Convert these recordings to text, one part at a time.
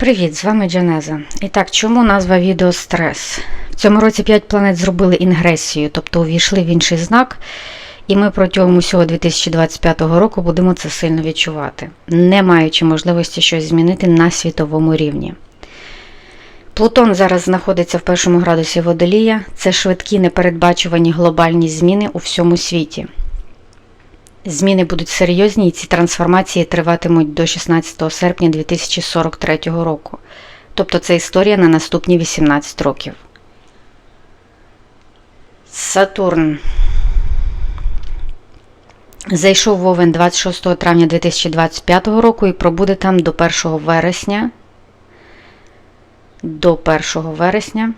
Привіт, з вами Джанеза. І так, чому назва відео стрес? В цьому році 5 планет зробили інгресію, тобто увійшли в інший знак, і ми протягом усього 2025 року будемо це сильно відчувати, не маючи можливості щось змінити на світовому рівні. Плутон зараз знаходиться в першому градусі водолія. Це швидкі непередбачувані глобальні зміни у всьому світі. Зміни будуть серйозні і ці трансформації триватимуть до 16 серпня 2043 року. Тобто це історія на наступні 18 років. Сатурн зайшов в Овен 26 травня 2025 року і пробуде там до 1 вересня. До 1 вересня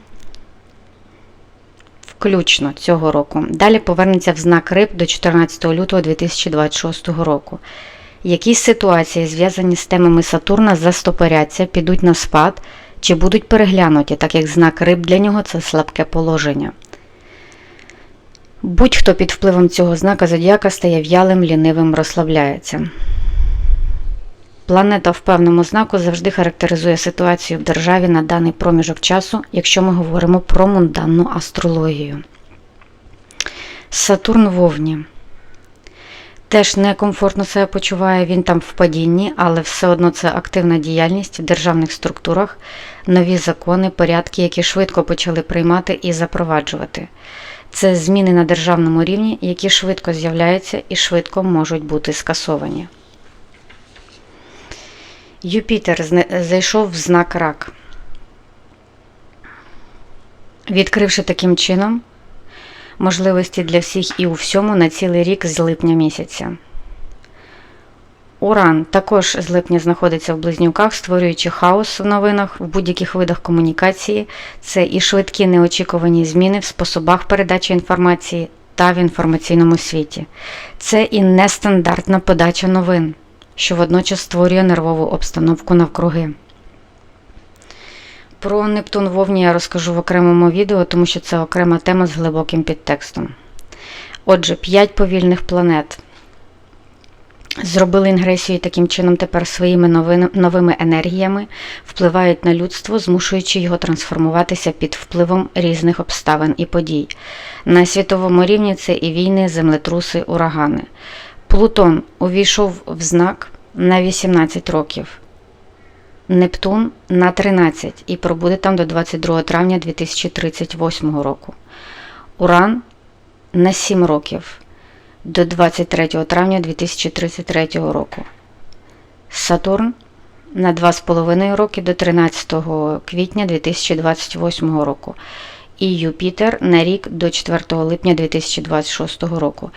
включно цього року. Далі повернеться в знак риб до 14 лютого 2026 року. Якісь ситуації, зв'язані з темами Сатурна, застопоряться, підуть на спад чи будуть переглянуті, так як знак риб для нього це слабке положення. Будь-хто під впливом цього знака зодіака стає в'ялим, лінивим, розслабляється. Планета в певному знаку завжди характеризує ситуацію в державі на даний проміжок часу, якщо ми говоримо про мунданну астрологію. Сатурн в Овні. Теж некомфортно себе почуває, він там в падінні, але все одно це активна діяльність в державних структурах, нові закони, порядки, які швидко почали приймати і запроваджувати. Це зміни на державному рівні, які швидко з'являються і швидко можуть бути скасовані. Юпітер зайшов в знак рак. Відкривши таким чином можливості для всіх і у всьому на цілий рік з липня місяця. Уран також з липня знаходиться в близнюках, створюючи хаос в новинах в будь-яких видах комунікації. Це і швидкі неочікувані зміни в способах передачі інформації та в інформаційному світі. Це і нестандартна подача новин що водночас створює нервову обстановку навкруги. Про Нептун Вовні я розкажу в окремому відео, тому що це окрема тема з глибоким підтекстом. Отже, 5 повільних планет зробили інгресію таким чином тепер своїми новими енергіями впливають на людство, змушуючи його трансформуватися під впливом різних обставин і подій. На світовому рівні це і війни, землетруси, урагани. Плутон увійшов в знак на 18 років. Нептун на 13 і пробуде там до 22 травня 2038 року. Уран на 7 років до 23 травня 2033 року. Сатурн на 2,5 роки до 13 квітня 2028 року. І Юпітер на рік до 4 липня 2026 року.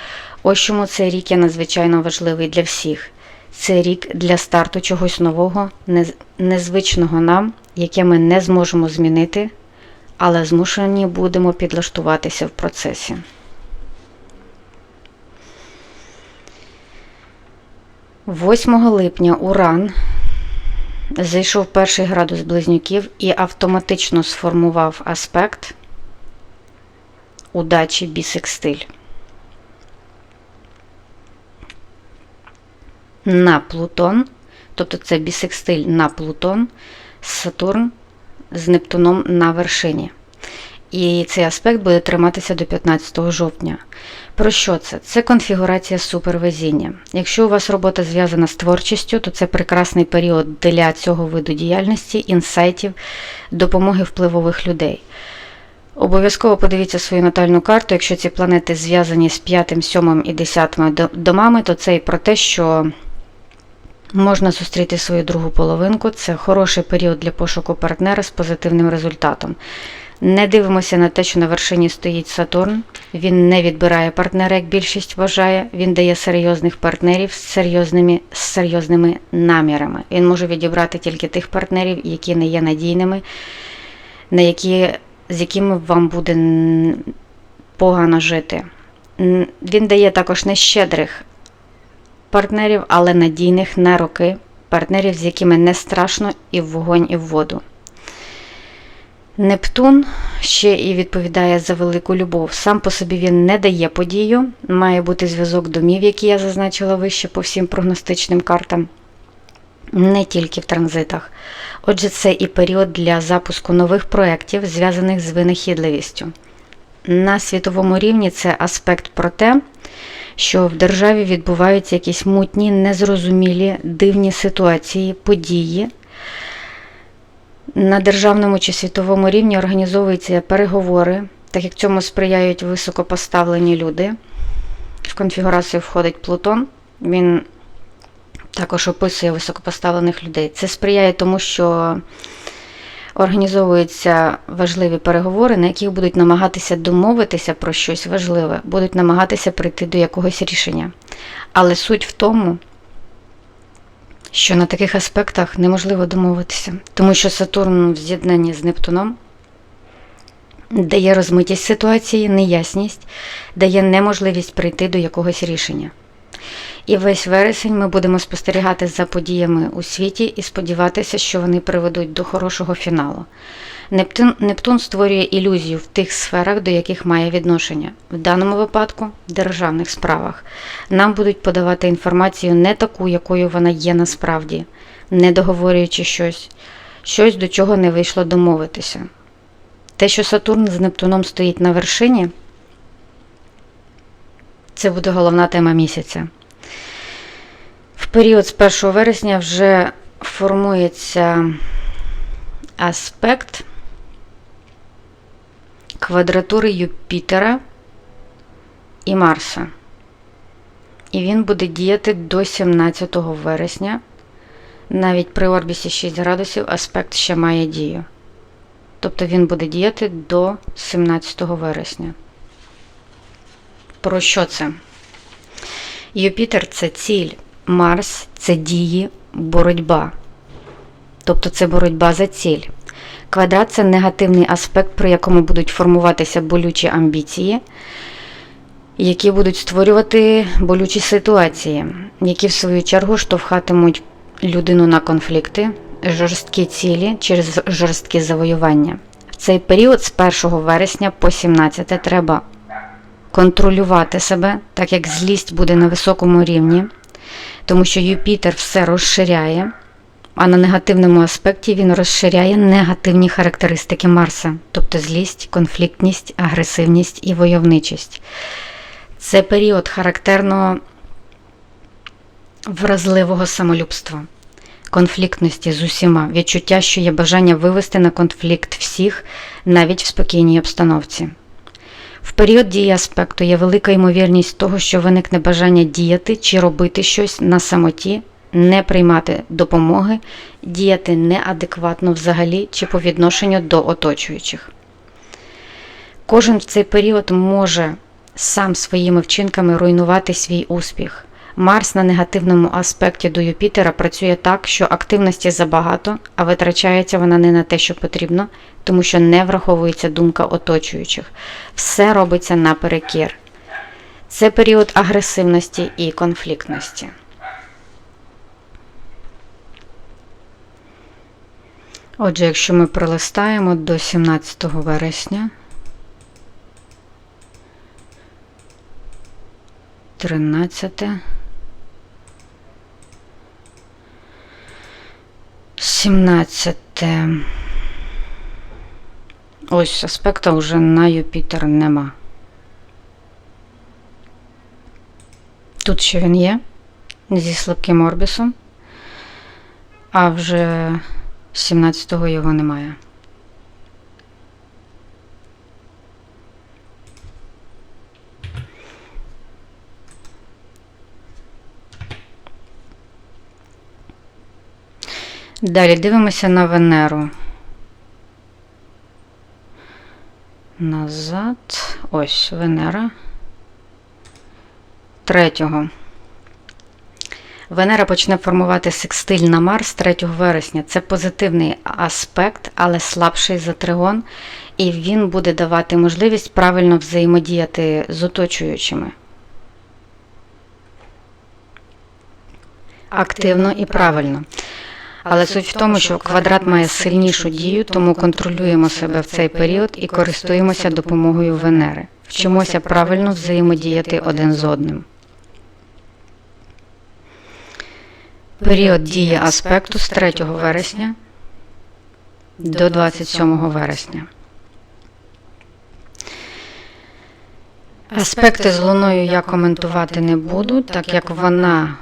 Ось чому цей рік є надзвичайно важливий для всіх. Це рік для старту чогось нового, незвичного нам, яке ми не зможемо змінити, але змушені будемо підлаштуватися в процесі. Восьмого липня Уран зайшов перший градус близнюків і автоматично сформував аспект удачі бісекстиль. На Плутон, тобто це бісекстиль на Плутон, Сатурн з Нептуном на вершині. І цей аспект буде триматися до 15 жовтня. Про що це? Це конфігурація супервезіння. Якщо у вас робота зв'язана з творчістю, то це прекрасний період для цього виду діяльності, інсайтів, допомоги впливових людей. Обов'язково подивіться свою натальну карту. Якщо ці планети зв'язані з 5, 7 і 10 домами, то це і про те, що Можна зустріти свою другу половинку, це хороший період для пошуку партнера з позитивним результатом. Не дивимося на те, що на вершині стоїть Сатурн. Він не відбирає партнера, як більшість вважає. Він дає серйозних партнерів з серйозними з серйозними намірами. Він може відібрати тільки тих партнерів, які не є надійними, на які, з якими вам буде погано жити. Він дає також нещедрих партнерів, але надійних на роки, партнерів, з якими не страшно і в вогонь, і в воду. Нептун ще і відповідає за велику любов. Сам по собі він не дає подію, має бути зв'язок домів, які я зазначила вище по всім прогностичним картам. не тільки в транзитах. Отже, це і період для запуску нових проєктів, зв'язаних з винахідливістю. На світовому рівні це аспект про те, що в державі відбуваються якісь мутні, незрозумілі, дивні ситуації, події. На державному чи світовому рівні організовуються переговори, так як цьому сприяють високопоставлені люди. В конфігурацію входить Плутон. Він також описує високопоставлених людей. Це сприяє тому, що організовуються важливі переговори, на яких будуть намагатися домовитися про щось важливе, будуть намагатися прийти до якогось рішення. Але суть в тому, що на таких аспектах неможливо домовитися, тому що Сатурн в з'єднанні з Нептуном дає розмитість ситуації, неясність, дає неможливість прийти до якогось рішення. І весь вересень ми будемо спостерігати за подіями у світі і сподіватися, що вони приведуть до хорошого фіналу. Нептун, Нептун створює ілюзію в тих сферах, до яких має відношення. В даному випадку в державних справах. Нам будуть подавати інформацію не таку, якою вона є насправді, не договорюючи щось, щось до чого не вийшло домовитися. Те, що Сатурн з Нептуном стоїть на вершині, це буде головна тема місяця. В період з 1 вересня вже формується аспект квадратури Юпітера і Марса. І він буде діяти до 17 вересня. Навіть при орбісі 6 градусів аспект ще має дію. Тобто він буде діяти до 17 вересня. Про що це? Юпітер це ціль, Марс це дії, боротьба. Тобто це боротьба за ціль. Квадрат це негативний аспект, при якому будуть формуватися болючі амбіції, які будуть створювати болючі ситуації, які в свою чергу штовхатимуть людину на конфлікти, жорсткі цілі через жорсткі завоювання. В цей період з 1 вересня по 17 треба контролювати себе, так як злість буде на високому рівні, тому що Юпітер все розширяє, а на негативному аспекті він розширяє негативні характеристики Марса, тобто злість, конфліктність, агресивність і войовничість. Це період характерного вразливого самолюбства, конфліктності з усіма, відчуття, що є бажання вивести на конфлікт всіх, навіть в спокійній обстановці. В період дії аспекту є велика ймовірність того, що виникне бажання діяти чи робити щось на самоті, не приймати допомоги, діяти неадекватно взагалі чи по відношенню до оточуючих. Кожен в цей період може сам своїми вчинками руйнувати свій успіх. Марс на негативному аспекті до Юпітера працює так, що активності забагато, а витрачається вона не на те, що потрібно, тому що не враховується думка оточуючих. Все робиться наперекір. Це період агресивності і конфліктності. Отже, якщо ми пролистаємо до 17 вересня. 13. 17. Ось аспекта вже на Юпітер нема. Тут ще він є зі слабким орбісом, а вже 17-го його немає. Далі дивимося на Венеру. Назад. Ось Венера. Третього. Венера почне формувати секстиль на Марс 3 вересня. Це позитивний аспект, але слабший за тригон, і він буде давати можливість правильно взаємодіяти з оточуючими. Активно і правильно. Але суть в тому, що квадрат має сильнішу дію, тому контролюємо себе в цей період і користуємося допомогою Венери. Вчимося правильно взаємодіяти один з одним. Період дії аспекту з 3 вересня до 27 вересня. Аспекти з луною я коментувати не буду, так як вона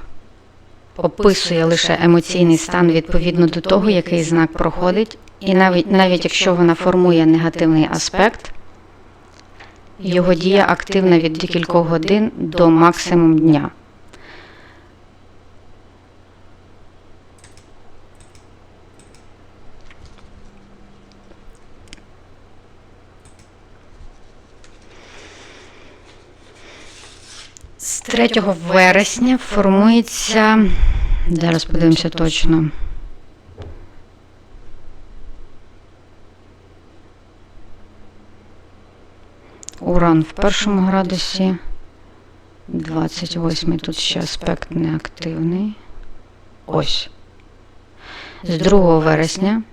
описує лише емоційний стан відповідно до того, який знак проходить, і навіть, навіть якщо вона формує негативний аспект, його дія активна від декількох годин до максимум дня. З 3 вересня формується. Зараз подивимося точно. Уран в першому градусі. 28 тут ще аспект неактивний. Ось. З 2 вересня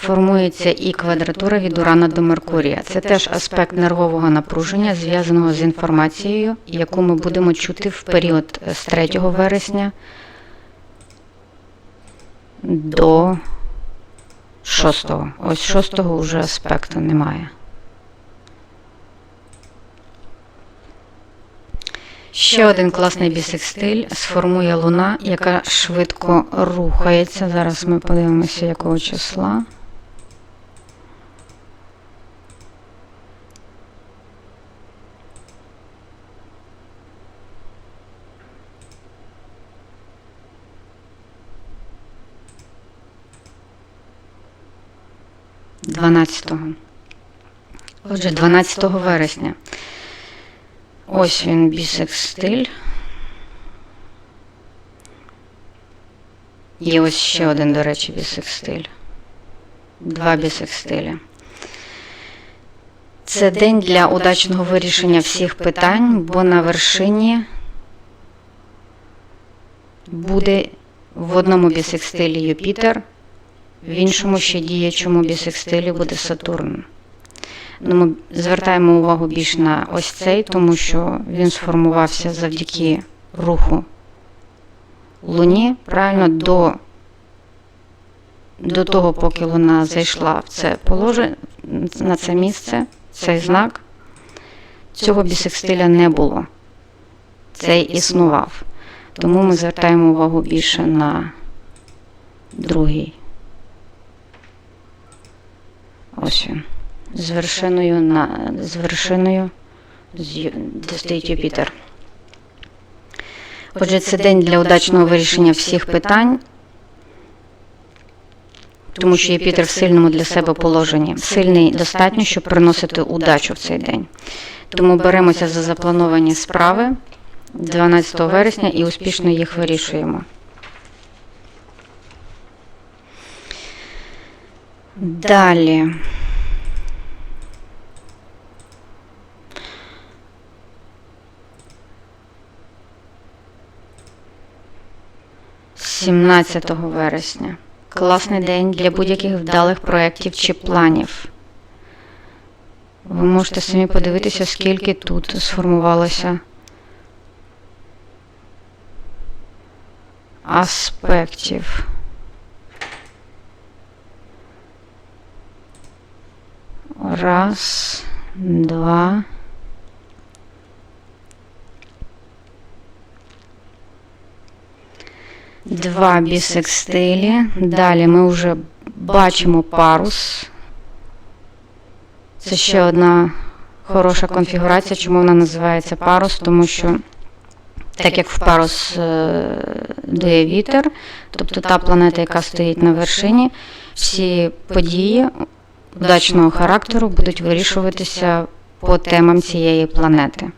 формується і квадратура від Урана до Меркурія. Це теж аспект нервового напруження, зв'язаного з інформацією, яку ми будемо чути в період з 3 вересня до 6. Ось 6 вже аспекту немає. Ще один класний бісекстиль сформує луна, яка швидко рухається. Зараз ми подивимося, якого числа. Отже, 12 вересня. Ось він бісекстиль. І ось ще один, до речі, бісекстиль. Два бісекстилі. Це день для удачного вирішення всіх питань, бо на вершині буде в одному бісекстилі Юпітер, в іншому ще діячому бісекстилі буде Сатурн. Ну, ми звертаємо увагу більш на ось цей, тому що він сформувався завдяки руху Луні, правильно до до того, поки Луна зайшла в це положення, на це місце, цей знак, цього бісекстиля не було. Цей існував. Тому ми звертаємо увагу більше на другий. Ось він з вершиною на з вершиною, стоїть Юпітер. Отже, це день для удачного вирішення всіх питань, тому що Юпітер в сильному для себе положенні. Сильний достатньо, щоб приносити удачу в цей день. Тому беремося за заплановані справи 12 вересня і успішно їх вирішуємо. Далі. 17 вересня. Класний день для будь-яких вдалих проєктів чи планів. Ви можете самі подивитися, скільки тут сформувалося аспектів. Раз, два. Два бісекстилі. Далі ми вже бачимо парус. Це ще одна хороша конфігурація. Чому вона називається парус? Тому що, так як в парус е, дує вітер, тобто та планета, яка стоїть на вершині, всі події удачного характеру будуть вирішуватися по темам цієї планети.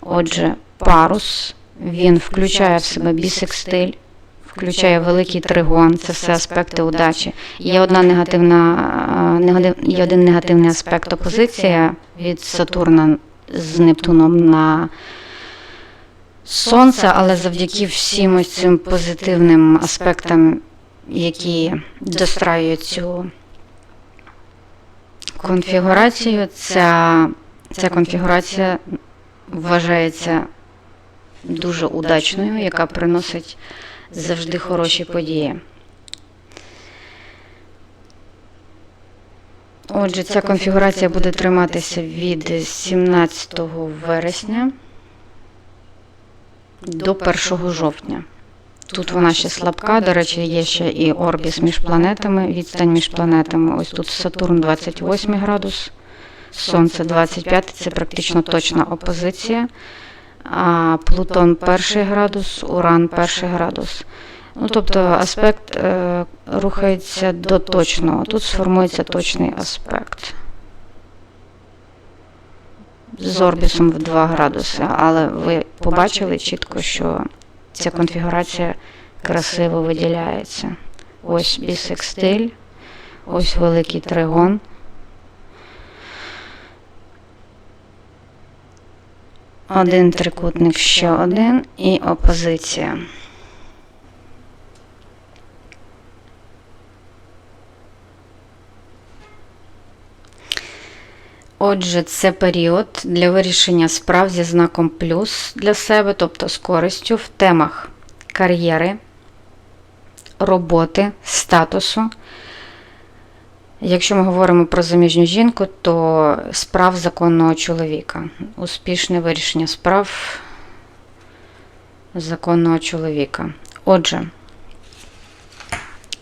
Отже, парус. Він включає в себе бісекстиль, включає великий тригон, це все аспекти удачі. Є одна негативна, є один негативний аспект опозиція від Сатурна з Нептуном на Сонце, але завдяки всім ось цим позитивним аспектам, які достраюють цю конфігурацію, ця, ця конфігурація вважається дуже удачною, яка приносить завжди хороші події. Отже, ця конфігурація буде триматися від 17 вересня до 1 жовтня. Тут вона ще слабка, до речі, є ще і орбіс між планетами, відстань між планетами. Ось тут Сатурн 28 градус, Сонце 25, це практично точна опозиція. А Плутон 1 градус, Уран 1 градус. Ну, тобто аспект е, рухається до точного. Тут сформується точний аспект. З орбісом в 2 градуси. Але ви побачили чітко, що ця конфігурація красиво виділяється. Ось бісекстиль, ось великий тригон. Один трикутник, ще один і опозиція. Отже, це період для вирішення справ зі знаком плюс для себе, тобто з користю в темах кар'єри, роботи, статусу. Якщо ми говоримо про заміжню жінку, то справ законного чоловіка. Успішне вирішення справ законного чоловіка. Отже,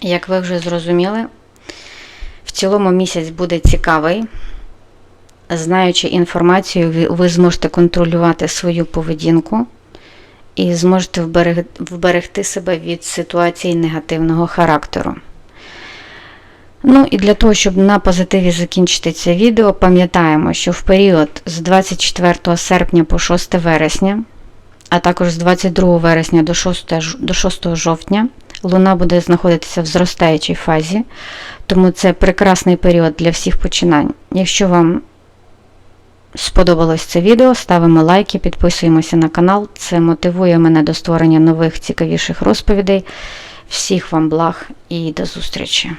як ви вже зрозуміли, в цілому місяць буде цікавий. Знаючи інформацію, ви- зможете контролювати свою поведінку і зможете вберегти себе від ситуацій негативного характеру. Ну і для того, щоб на позитиві закінчити це відео, пам'ятаємо, що в період з 24 серпня по 6 вересня, а також з 22 вересня до 6, до 6 жовтня, Луна буде знаходитися в зростаючій фазі, тому це прекрасний період для всіх починань. Якщо вам сподобалось це відео, ставимо лайки, підписуємося на канал. Це мотивує мене до створення нових цікавіших розповідей. Всіх вам благ і до зустрічі!